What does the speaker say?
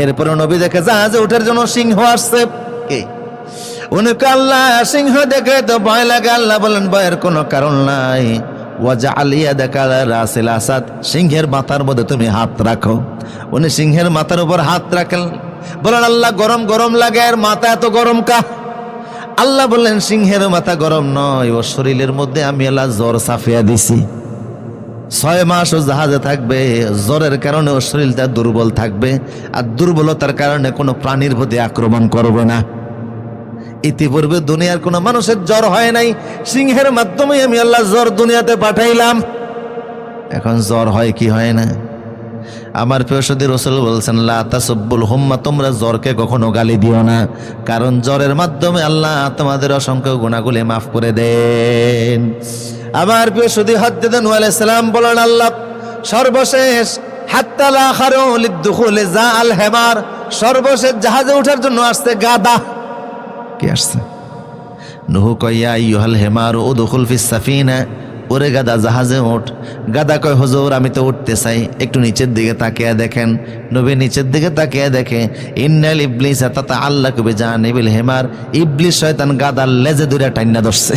এরপরে নবী দেখে জাহাজে উঠার জন্য সিংহ আসছে। কে? উনি কয়, আল্লাহ সিংহ দেখে তো ভয় লাগে। আল্লাহ বলেন ভয়ের কোনো কারণ নাই। ওয়াজা আলিয়া দেখা রাসেল আসাদ সিংহের মাথার মধ্যে তুমি হাত রাখো। উনি সিংহের মাথার উপর হাত রাখেন। বলেন আল্লাহ গরম গরম লাগে আর মাথা এত গরম কা? আল্লাহ বললেন সিংহের মাথা গরম নয় ও শরীরের মধ্যে আমি আল্লাহ জ্বর সাফিয়া দিছি। ছয় মাস ও জাহাজে থাকবে, জ্বরের কারণে ওর শরীরটা দুর্বল থাকবে, আর দুর্বলতার কারণে কোনো প্রাণীর প্রতি আক্রমণ করবে না। ইতিপূর্বে দুনিয়ার কোনো মানুষের জ্বর হয় নাই, সিংহের মাধ্যমে আমি আল্লাহ জ্বর দুনিয়াতে পাঠাইলাম। এখন জ্বর হয় কি হয় না? আমার প্রিয়সদী রসুল বলছেন, লা তাসব্বুল হুম্মা, তোমরা জ্বরকে কখনো গালি দিও না, কারণ জ্বরের মাধ্যমে আল্লাহ তোমাদের অসংখ্য গুণাগুলি মাফ করে দেন। আমার প্রিয়সদী হদ্দেদান সালাম বলেন আল্লাহ, সর্বশেষ হাত্তালা খারুল যা আল হেমার, সর্বশেষ জাহাজে ওঠার জন্য আসছে গাদা। কে আসছে? নুহু কইয়া ইউহাল হেমার ও দখুল ফিস সাফিনা। ওরে গাদা, জাহাজে ওঠ গাদা কয়, হুজুর, আমি তো উঠতে চাই। একটু নিচের দিকে তাকিয়ে দেখেন। নবী নিচের দিকে তাকিয়ে দেখে, ইন্নাল ইবলিস তাতা আল্লাহ কবে জানিবিল হেমার। ইবলিস শয়তান গাদার লেজে দুইটা টাইনা ধরছে।